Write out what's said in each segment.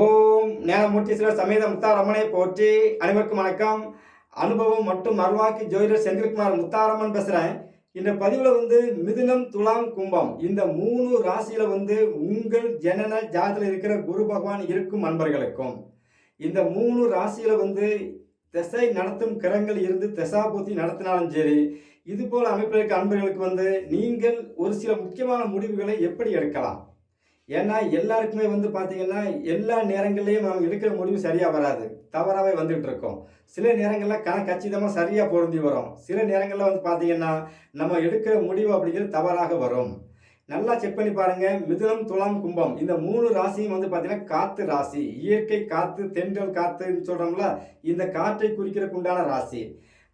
ஓம் ஞானமூர்த்தீஸ்வரர் சமேத முத்தாரம்மனை போற்றி. அனைவருக்கும் வணக்கம். அனுபவம் மற்றும் அருள்வாக்கி ஜோதிடர் செந்தில்குமார் முத்தாரம்மன் பேசுகிறேன் இந்த பதிவில் வந்து மிதுனம் துலாம் கும்பம் இந்த மூணு ராசியில் வந்து உங்கள் ஜனன ஜாதத்தில் இருக்கிற குரு பகவான் இருக்கும் அன்பர்களுக்கும். இந்த மூணு ராசியில் வந்து திசை நடத்தும் கிரகங்கள் இருந்து திசாபூத்தி நடத்தினாலும் சரி இது போல் அமைப்பில் இருக்க அன்பர்களுக்கு வந்து நீங்கள் ஒரு சில முக்கியமான முடிவுகளை எப்படி எடுக்கலாம்? ஏன்னா எல்லாருக்குமே வந்து பார்த்தீங்கன்னா எல்லா நேரங்கள்லையும் நம்ம எடுக்கிற முடிவு சரியாக வராது. தவறாகவே வந்துகிட்டு இருக்கோம். சில நேரங்களில் கண கச்சிதமாக சரியாக பொருந்தி வரும். சில நேரங்களில் வந்து பார்த்தீங்கன்னா நம்ம எடுக்கிற முடிவு அப்படிங்கிறது தவறாக வரும். நல்லா செக் பண்ணி பாருங்க. மிதுனம் துலாம் கும்பம் இந்த மூணு ராசியும் வந்து பார்த்தீங்கன்னா காத்து ராசி. இயற்கை காத்து தென்றல் காத்துன்னு சொல்கிறோம்ல இந்த காற்றை குறிக்கிறதுக்கு உண்டான ராசி.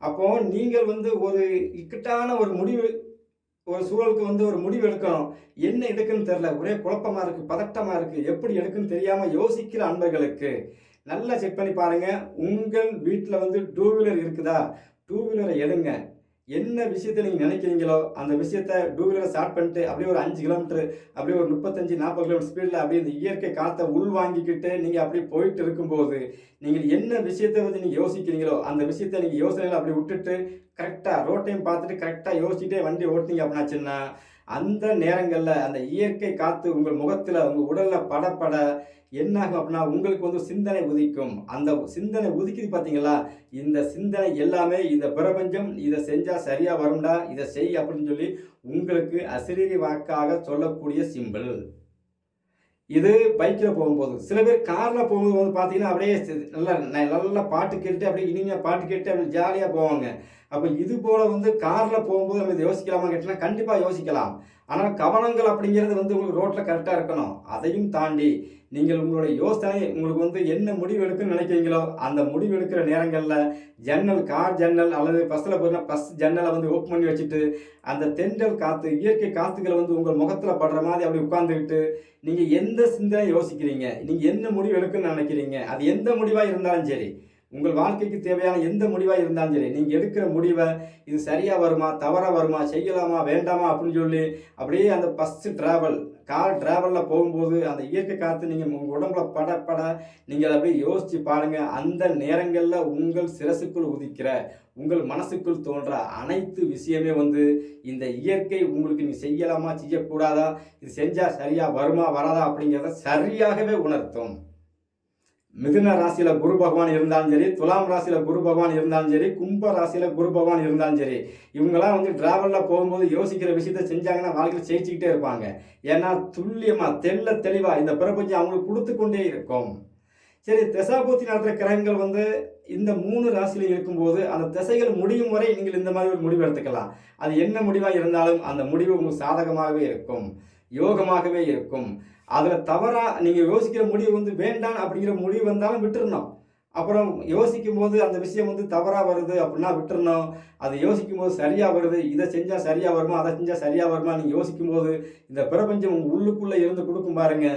அப்போ நீங்கள் வந்து ஒரு இக்கட்டான ஒரு முடிவு ஒரு சூழலுக்கு வந்து ஒரு முடிவு எடுக்கணும். என்ன எடுக்குன்னு தெரில ஒரே குழப்பமாக இருக்குது பதட்டமாக இருக்குது எப்படி எடுக்குன்னு தெரியாமல் யோசிக்கிற அன்பர்களுக்கு நல்லா செக் பண்ணி பாருங்கள் உங்கள் வீட்டில் வந்து டூ வீலர் இருக்குதா? டூ வீலரை எடுங்க. என்ன விஷயத்தை நீங்கள் நினைக்கிறீங்களோ அந்த விஷயத்த டூ வீலரை ஸ்டார்ட் பண்ணிட்டு அப்படியே ஒரு அஞ்சு கிலோமீட்டர் அப்படியே ஒரு முப்பத்தஞ்சு நாற்பது கிலோமீட்டர் ஸ்பீடில் அப்படியே இந்த இயற்கை காற்றை உள் வாங்கிக்கிட்டு நீங்கள் அப்படியே போயிட்டு இருக்கும்போது நீங்கள் என்ன விஷயத்தை வந்து நீங்கள் யோசிக்கிறீங்களோ அந்த விஷயத்தை நீங்கள் யோசனையில் அப்படி விட்டுட்டு கரெக்டாக ரோட்டையும் பார்த்துட்டு கரெக்டாக யோசிச்சுட்டே வண்டி ஓட்டினீங்க அப்படின்னாச்சுன்னா அந்த நேரங்களில் அந்த இயற்கை காற்று உங்கள் முகத்தில் உங்கள் உடலில் படப்பட என்னாகும் அப்படின்னா உங்களுக்கு வந்து சிந்தனை உதிக்கும். அந்த சிந்தனை உதிக்குது பார்த்தீங்களா இந்த சிந்தனை எல்லாமே இந்த பிரபஞ்சம் இதை செஞ்சால் சரியாக வரும்டா இதை செய் அப்படின்னு சொல்லி உங்களுக்கு அசிரீரி வாக்காக சொல்லக்கூடிய சிம்பிள் இது பைக்கில் போகும்போது. சில பேர் காரில் போகும்போது வந்து பார்த்தீங்கன்னா அப்படியே நல்லா நல்லா பாட்டு கேட்டு அப்படியே இனிமையாக பாட்டு கேட்டு அப்படியே ஜாலியாக போவாங்க. அப்போ இது போல் வந்து காரில் போகும்போது நம்ம இதை யோசிக்கலாமா கேட்டால் கண்டிப்பாக யோசிக்கலாம். ஆனால் கவனங்கள் அப்படிங்கிறது வந்து உங்களுக்கு ரோட்டில் கரெக்டாக இருக்கணும். அதையும் தாண்டி நீங்கள் உங்களுடைய யோசனை உங்களுக்கு வந்து என்ன முடிவு எடுக்குன்னு நினைக்கிறீங்களோ அந்த முடிவு எடுக்கிற நேரங்களில் ஜன்னல் கார் ஜன்னல் அல்லது பஸ்ஸில் போனால் பஸ் ஜன்னலை வந்து ஓப்பன் பண்ணி வச்சுட்டு அந்த தென்றல் காற்று இயற்கை காற்றுகளை வந்து உங்கள் முகத்தில் படுற மாதிரி அப்படி உட்காந்துக்கிட்டு நீங்கள் எந்த சிந்தனை யோசிக்கிறீங்க? நீங்கள் என்ன முடிவு எடுக்குன்னு நினைக்கிறீங்க? அது எந்த முடிவாக இருந்தாலும் சரி உங்கள் வாழ்க்கைக்கு தேவையான எந்த முடிவாக இருந்தாலும் சரி நீங்கள் எடுக்கிற முடிவை இது சரியாக வருமா தவறாக வருமா செய்யலாமா வேண்டாமா அப்படின்னு சொல்லி அப்படியே அந்த ஃபஸ்ட்டு ட்ராவல் கார் ட்ராவலில் போகும்போது அந்த இயற்கை காற்று நீங்கள் உங்கள் உடம்புல பட பட நீங்கள் அப்படியே யோசித்து பாருங்கள் அந்த நேரங்களில் உங்கள் சிரசுக்குள் உதிக்கிற உங்கள் மனசுக்குள் தோன்ற அனைத்து விஷயமே வந்து இந்த இயற்கை உங்களுக்கு நீங்கள் செய்யலாமா செய்யக்கூடாதா இது செஞ்சால் சரியாக வருமா வராதா அப்படிங்கிறத சரியாகவே உணர்த்தும். மிதுன ராசியில குரு பகவான் இருந்தாலும் சரி துலாம் ராசியில குரு பகவான் இருந்தாலும் சரி கும்ப ராசியில குரு பகவான் இருந்தாலும் சரி இவங்கெல்லாம் வந்து டிராவல்ல போகும்போது யோசிக்கிற விஷயத்த செஞ்சாங்கன்னா வாழ்க்கையில் ஜெயிச்சுக்கிட்டே இருப்பாங்க. ஏன்னா துல்லியமா தெல்ல தெளிவா இந்த பிரபஞ்சம் அவங்களுக்கு கொடுத்து கொண்டே இருக்கும். சரி திசாபூத்தி நடத்துகிற கிரகங்கள் வந்து இந்த மூணு ராசியில் இருக்கும்போது அந்த திசைகள் முடியும் வரை நீங்கள் இந்த மாதிரி ஒரு முடிவு எடுத்துக்கலாம். அது என்ன முடிவாக இருந்தாலும் அந்த முடிவு உங்களுக்கு சாதகமாகவே இருக்கும். யோகமாகவே இருக்கும். அதில் தவறாக நீங்கள் யோசிக்கிற முடிவு வந்து வேண்டாம் அப்படிங்கிற முடிவு வந்தாலும் விட்டுருணும் அப்புறம் யோசிக்கும் போது அந்த விஷயம் வந்து தவறாக வருது அப்படின்னா விட்டுறணும். அதை யோசிக்கும் போது சரியாக வருது இதை செஞ்சால் சரியாக வருமா அதை செஞ்சால் சரியாக வருமா நீங்கள் யோசிக்கும் போது இந்த பிரபஞ்சம் உங்கள் உள்ளுக்குள்ளே இருந்து கொடுக்கும் பாருங்க.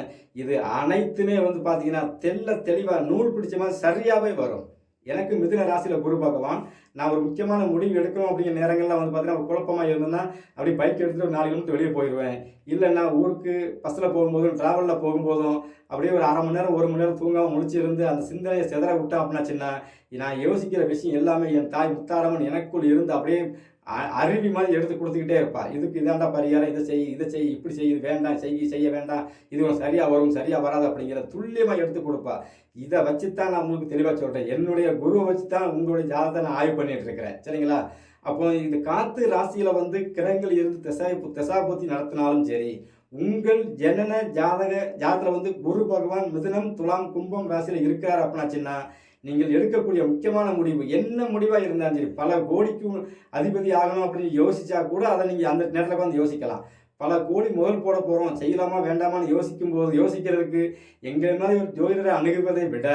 இது அனைத்துமே வந்து பார்த்தீங்கன்னா தெல்ல தெளிவாக நூல் பிடிச்ச மாதிரி சரியாகவே வரும். எனக்கு மிதுன ராசியில் குரு பகவான் நான் ஒரு முக்கியமான முடிவு எடுக்கணும் அப்படிங்கிற நேரங்களில் வந்து பார்த்தீங்கன்னா குழப்பமாக இருந்தேன்னா அப்படி பைக் எடுத்துகிட்டு ஒரு நாலு கிலோமீட்டர் வெளியே போயிடுவேன் இல்லைன்னா ஊருக்கு பஸ்ஸில் போகும்போதும் ட்ராவலில் போகும்போதும் அப்படியே ஒரு அரை மணி நேரம் ஒரு மணி நேரம் தூங்காமல் முழிச்சிருந்து அந்த சிந்தனையை செதற விட்டேன் அப்படின்னாச்சுன்னா நான் யோசிக்கிற விஷயம் எல்லாமே என் தாய் முத்தாரம்மன் எனக்குள் இருந்து அப்படியே அருவி மாதிரி எடுத்து கொடுத்துக்கிட்டே இருப்பா. இதுக்கு இதாண்டா பரிகாரம் இதை செய் இதை செய் இப்படி செய் இது வேண்டாம் செய் செய்ய வேண்டாம் இது சரியாக வரும் சரியாக வராது அப்படிங்கிற துல்லியமாக எடுத்து கொடுப்பா. இதை வச்சு தான் நான் உங்களுக்கு தெளிவாக சொல்கிறேன் என்னுடைய குருவை வச்சு தான் உங்களுடைய ஜாதகத்தை நான் ஆய்வு பண்ணிட்டு இருக்கிறேன். சரிங்களா? அப்போ இந்த காத்து ராசியில் வந்து கிரகங்கள் இருந்து திசை திசாபூர்த்தி நடத்தினாலும் சரி உங்கள் ஜனன ஜாதக ஜாதகத்தில் வந்து குரு பகவான் மிதுனம் துலாம் கும்பம் ராசியில் இருக்கிறார் அப்படின்னாச்சுன்னா நீங்கள் எடுக்கக்கூடிய முக்கியமான முடிவு என்ன முடிவாக இருந்தாலும் சரி பல கோடிக்கு அதிபதி ஆகணும் அப்படின்னு யோசிச்சா கூட அதை நீங்கள் அந்த நேரத்தில் வந்து யோசிக்கலாம். பல கோடி முதல் போட போகிறோம் செய்யலாமா வேண்டாமான்னு யோசிக்கும் போது யோசிக்கிறதுக்கு எங்கள் மாதிரி ஒரு ஜோதிடரை அணுகுவதை விட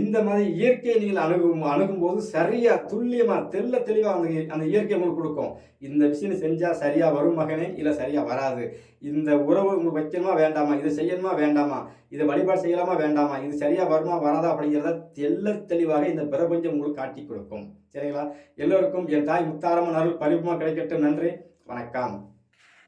இந்த மாதிரி இயற்கையை நீங்கள் அணுகும் அணுகும்போது சரியாக துல்லியமாக தெல்ல தெளிவாக அந்த அந்த இயற்கை உங்களுக்கு கொடுக்கும். இந்த விஷயம் செஞ்சால் சரியாக வரும் மகனே இல்லை சரியாக வராது. இந்த உறவு உங்களுக்கு வைக்கணுமா வேண்டாமா? இதை செய்யணுமா வேண்டாமா? இதை வழிபாடு செய்யலாமா வேண்டாமா? இது சரியாக வருமா வராதா? அப்படிங்கிறத தெல்ல தெளிவாக இந்த பிரபஞ்சம் உங்களுக்கு காட்டி கொடுக்கும். சரிங்களா? எல்லோருக்கும் என் தாய் முத்தாரம்மன் அருள் பரிபமாக கிடைக்கட்டும். நன்றி. வணக்கம்.